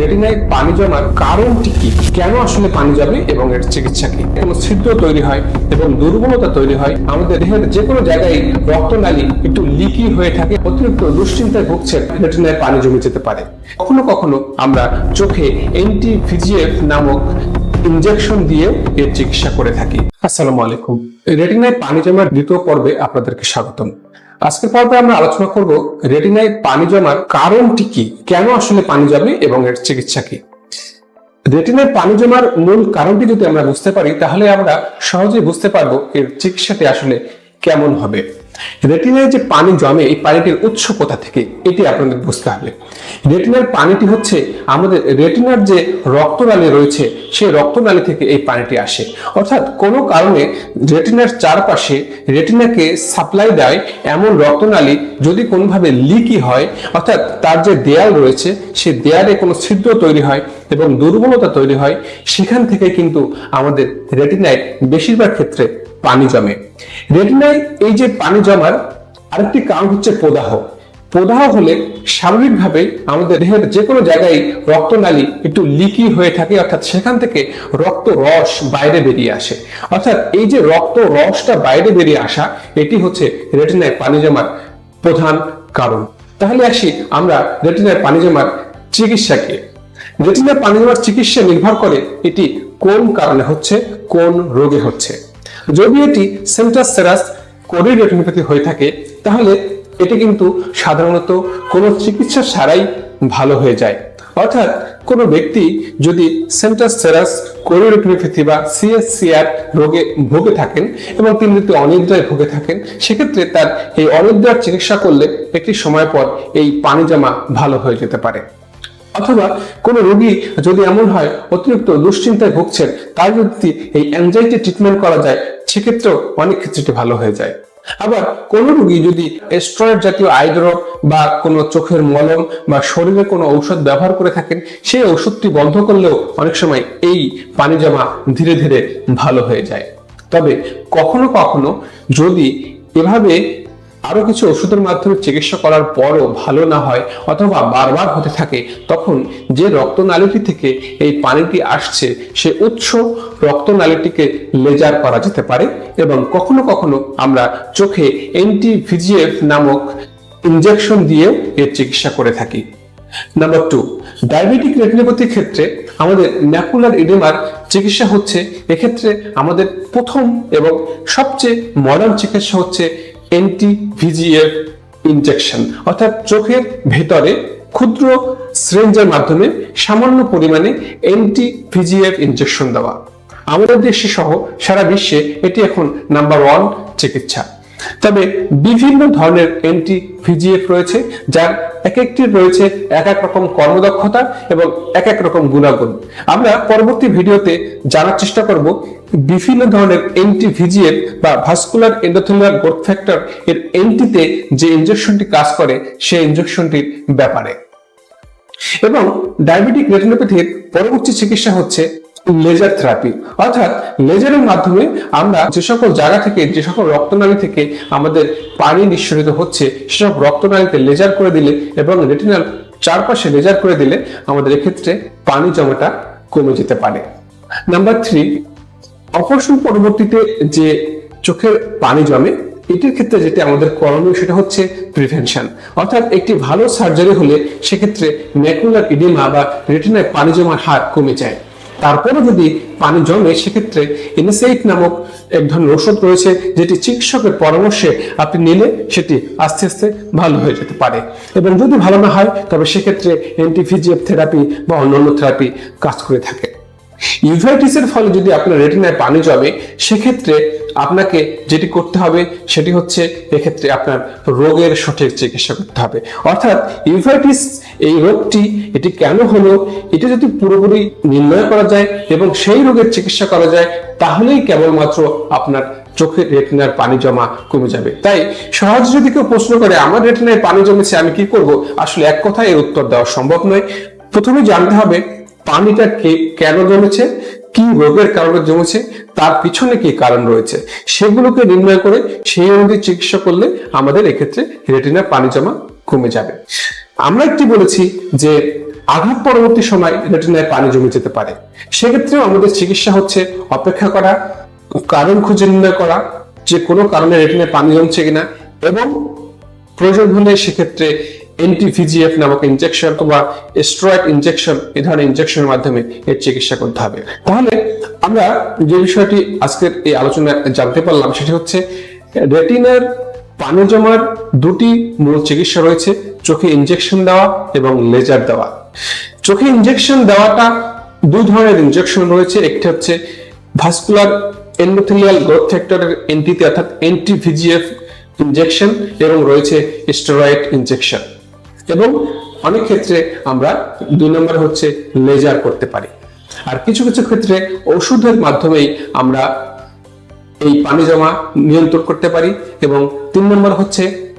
রেটিনায় পানি জমার কারণটি কি? কেন আসলে পানি জমে এবং এর চিকিৎসা কি? কোনো ছিদ্র তৈরি হয় এবং দুর্বলতা তৈরি হয়? আমাদের দেহের যে কোনো জায়গায় রক্তনালী একটু লিকি হয়ে থাকে, অতিরিক্ত দুশ্চিন্তায় ভুগছে, রেটিনায় পানি জমে যেতে পারে। কখনো কখনো আমরা চোখে এন্টি ভিজিএফ নামক ইনজেকশন দিয়ে এর চিকিৎসা করে থাকি। আসসালামু আলাইকুম। রেটিনায় পানি জমার দ্বিতীয় পর্বে আপনাদেরকে স্বাগতম। আজকের পর্বে আমরা আলোচনা করব রেটিনায় পানি জমার কারণটি কি? কেন আসলে পানি জমে এবং এর চিকিৎসা কি? রেটিনায় পানি জমার মূল কারণটি যদি আমরা বুঝতে পারি, তাহলে আমরা সহজেই বুঝতে পারব এর চিকিৎসাটি আসলে কেমন হবে। রেটিনায় যে পানি জমে এই পানিটির উৎস কোথা থেকে, এটি আপনাদের বুঝতে হবে। রেটিনার পানিটি হচ্ছে আমাদের রেটিনার যে রক্তনালী রয়েছে, সেই রক্তনালী থেকে এই পানিটি আসে। অর্থাৎ কোনো কারণে রেটিনার চারপাশে রেটিনাকে সাপ্লাই দেয় এমন রক্তনালী যদি কোনোভাবে লিকি হয়, অর্থাৎ তার যে দেয়াল রয়েছে, সে দেয়ালে কোনো ছিদ্র তৈরি হয় এবং দুর্বলতা তৈরি হয়, সেখান থেকে কিন্তু আমাদের রেটিনায় বেশিরভাগ ক্ষেত্রে পানি জমে। রেটিনায় এই যে পানি জমার আরেকটি কারণ হচ্ছে প্রদাহ। প্রদাহ হলে স্বাভাবিকভাবে আমাদের দেহের যে কোনো জায়গায় রক্তনালী একটু লিকি হয়ে থাকে, অর্থাৎ সেখান থেকে রক্ত রস বাইরে বেরিয়ে আসে। অর্থাৎ এই যে রক্ত রসটা বাইরে বেরিয়ে আসা, এটি হচ্ছে রেটিনায় পানি জমার প্রধান কারণ। তাহলে আসি আমরা রেটিনায় পানি জমার চিকিৎসা কি? রেটিনায় পানি জমার চিকিৎসা নির্ভর করে এটি কোন কারণে হচ্ছে, কোন রোগে হচ্ছে। যদি এটি সেন্টার সেরাস কোরিড রেটিনোপ্যাথি হয়ে থাকে, তাহলে এটি কিন্তু সাধারণত কোনো চিকিৎসা ছাড়াই ভালো হয়ে যায়। অর্থাৎ কোনো ব্যক্তি যদি সেন্টার সেরাস কোরিওরেটিনোপ্যাথি বা সিএসসিআর রোগে ভুগে থাকেন এবং তিনি যদি অনিদ্রায় ভুগে থাকেন, সেক্ষেত্রে তার এই অনিদ্রার চিকিৎসা করলে একটি সময় পর এই পানি জমা ভালো হয়ে যেতে পারে। অথবা কোনো রোগী যদি এমন হয়, অতিরিক্ত দুশ্চিন্তায় ভুগছেন, তার যদি এই অ্যাংজাইটি ট্রিটমেন্ট করা যায় সেক্ষেত্রেও অনেক ক্ষেত্রে ভালো হয়ে যায়। আবার কোন রুগী যদি স্টেরয়েড জাতীয় আইড্রপ বা কোনো চোখের মলম বা শরীরে কোনো ঔষধ ব্যবহার করে থাকেন, সেই ঔষধটি বন্ধ করলেও অনেক সময় এই পানি জমা ধীরে ধীরে ভালো হয়ে যায়। তবে কখনো কখনো যদি এভাবে আরও কিছু ওষুধের মাধ্যমে চিকিৎসা করার পরও ভালো না হয় অথবা বারবার হতে থাকে, তখন যে রক্তনালীটি থেকে এই পানিটি আসছে, সে উৎস রক্তনালীটিকে লেজার করা যেতে পারে এবং কখনো কখনো আমরা চোখে এন্টি ভিজিএফ নামক ইনজেকশন দিয়েও এর চিকিৎসা করে থাকি। নাম্বার টু, ডায়াবেটিক রেটিনোপ্যাথির ক্ষেত্রে আমাদের ম্যাকুলার ইডেমার চিকিৎসা হচ্ছে, এক্ষেত্রে আমাদের প্রথম এবং সবচেয়ে মডার্ন চিকিৎসা হচ্ছে এন্টি ভিজিএফ ইনজেকশন অর্থাৎ চোখের ভেতরে ক্ষুদ্র সিরিঞ্জের মাধ্যমে সামান্য পরিমাণে এন্টি ভিজিএফ ইনজেকশন দেওয়া। আমাদের দেশে সহ সারা বিশ্বে এটি এখন নাম্বার ওয়ান চিকিৎসা। তবে বিভিন্ন ধরনের এন্টি ভিজিএফ রয়েছে, যার এক একটির রয়েছে এক এক রকম কর্মদক্ষতা এবং এক এক রকম গুণাগুণ। আমরা পরবর্তী ভিডিওতে জানার চেষ্টা করব বিভিন্ন ধরনের এন্টি ভিজিএফ বা ভাস্কুলার এন্ডোথেলিয়ার গ্রোথ ফ্যাক্টর এর এন্টিতে যে ইনজেকশনটি কাজ করে, সেই ইনজেকশনটির ব্যাপারে। এবং ডায়াবেটিক রেটিনোপ্যাথির পরবর্তী চিকিৎসা হচ্ছে লেজার থেরাপি অর্থাৎ লেজারের মাধ্যমে আমরা যে সকল জায়গা থেকে, যে সকল রক্তনালী থেকে আমাদের পানি নিঃসরিত হচ্ছে সেসব রক্তনালীতে লেজার করে দিলে এবং রেটিনাল চারপাশে লেজার করে দিলে আমাদের এক্ষেত্রে পানি জমাটা কমে যেতে পারে। নাম্বার থ্রি অপারেশন পরবর্তীতে যে চোখের পানি জমে, এটির ক্ষেত্রে যেটা আমাদের করণীয় সেটা হচ্ছে প্রিভেনশন অর্থাৎ একটি ভালো সার্জারি হলে সেক্ষেত্রে ম্যাকুলার ইডিমা বা রেটিনায় পানি জমার হার কমে যায়। তারপরে যদি পানি জমে, সেক্ষেত্রে এনএসএইট নামক এক ধরনের ওষুধ রয়েছে, যেটি চিকিৎসকের পরামর্শে আপনি নিলে সেটি আস্তে আস্তে ভালো হয়ে যেতে পারে। এবং যদি ভালো না হয়, তবে সেক্ষেত্রে অ্যান্টিভিজিএফ থেরাপি বা অন্যান্য থেরাপি কাজ করে থাকে। ইউভাইটিসের ফলে যদি আপনার রেটিনায় পানি জমে, সেক্ষেত্রে আপনাকে যেটি করতে হবে, সেটি হচ্ছে এক্ষেত্রে আপনার রোগের সঠিক চিকিৎসা করতে হবে। অর্থাৎ ইউভাইটিস এই রোগটি, এটি কেন হলো, এটা যদি পুরোপুরি নির্ণয় করা যায় এবং সেই রোগের চিকিৎসা করা যায়, তাহলেই কেবলমাত্র আপনার চোখের রেটিনার পানি জমা কমে যাবে। তাই সহজ যদি কেউ প্রশ্ন করে, আমার রেটিনায় পানি জমেছে, আমি কি করব? আসলে এক কথায় এর উত্তর দেওয়া সম্ভব নয়। প্রথমে জানতে হবে পানিটা কেন জমেছে? কি রোগের কারণে জমেছে? তার পিছনে কি কারণ রয়েছে? সেগুলোকে নির্ণয় করে সেই অনুযায়ী চিকিৎসা করলে আমাদের এক্ষেত্রে রেটিনার পানি জমা কমে যাবে। আমরা একটি বলেছি যে আঘাত পরবর্তী সময় রেটিনায় পানি জমে যেতে পারে। সেক্ষেত্রেও আমাদের চিকিৎসা হচ্ছে অপেক্ষা করা, কারণ খুঁজে নির্ণয় করা, যে কোনো কারণে রেটিনায় পানি জমছে কিনা এবং প্রয়োজন হলে সেক্ষেত্রে এনটিভিজিএফ নামক ইনজেকশন অথবা স্টেরয়েড ইনজেকশন এই ধরনের ইনজেকশনের মাধ্যমে এর চিকিৎসা করতে হবে। তাহলে আমরা যে বিষয়টি আজকের এই আলোচনায় জানতে পারলাম সেটি হচ্ছে, রেটিনার পানি জমার দুটি মূল চিকিৎসা রয়েছে, চোখে ইনজেকশন দেওয়া এবং লেজার দেওয়া। চোখে ইনজেকশন দেওয়াটা দুই ধরনের ইনজেকশন রয়েছে, একটি হচ্ছে ভাস্কুলার এন্ডোথেলিয়াল গ্রোথ ফ্যাক্টরের এন্টিতে অর্থাৎ এনটিভিজিএফ ইনজেকশন এবং রয়েছে স্টেরয়েড ইনজেকশন এবং অনেক ক্ষেত্রে আমরা দুই নম্বর হচ্ছে লেজার করতে পারি। আর কিছু কিছু ক্ষেত্রে ওষুধের মাধ্যমেই আমরা এই পানি জমা নিয়ন্ত্রণ করতে পারি এবং তিন নম্বর হচ্ছে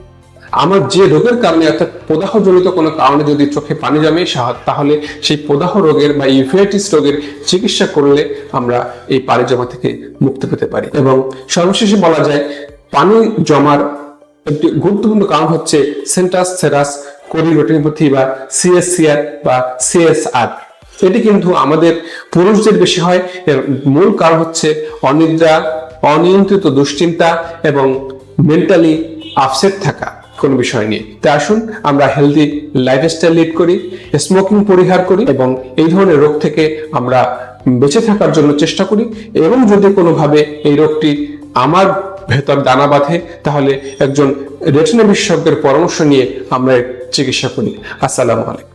আমার যে রোগের কারণে অর্থাৎ প্রদাহজনিত কোনো কারণে যদি চোখে পানি জমে তাহলে সেই প্রদাহ রোগের বা ইউভেটিস রোগের চিকিৎসা করলে আমরা এই পানি জমা থেকে মুক্তি পেতে পারি। এবং সর্বশেষে বলা যায় পানি জমার একটি গুরুত্বপূর্ণ কারণ হচ্ছে সেন্টাস সেরাস কোরিলোটিনোপ্যাথি বা সিএসসিআর বা সিএসআর। এটি কিন্তু আমাদের পুরুষদের বেশি হয়, এর মূল কারণ হচ্ছে অনিদ্রা, অনিয়ন্ত্রিত দুশ্চিন্তা এবং মেন্টালি আপসেট থাকা কোন বিষয় নিয়ে। তাই আসুন আমরা হেলদি লাইফস্টাইল লিড করি স্মোকিং পরিহার করি এবং এই ধরনের রোগ থেকে আমরা বেঁচে থাকার জন্য চেষ্টা করি এবং যদি কোনোভাবে এই রোগটি আমার ভেতর দানা বাঁধে, তাহলে একজন রেটিনা বিশেষজ্ঞের পরামর্শ নিয়ে আমরা চিকিৎসা করি। আসসালামু আলাইকুম।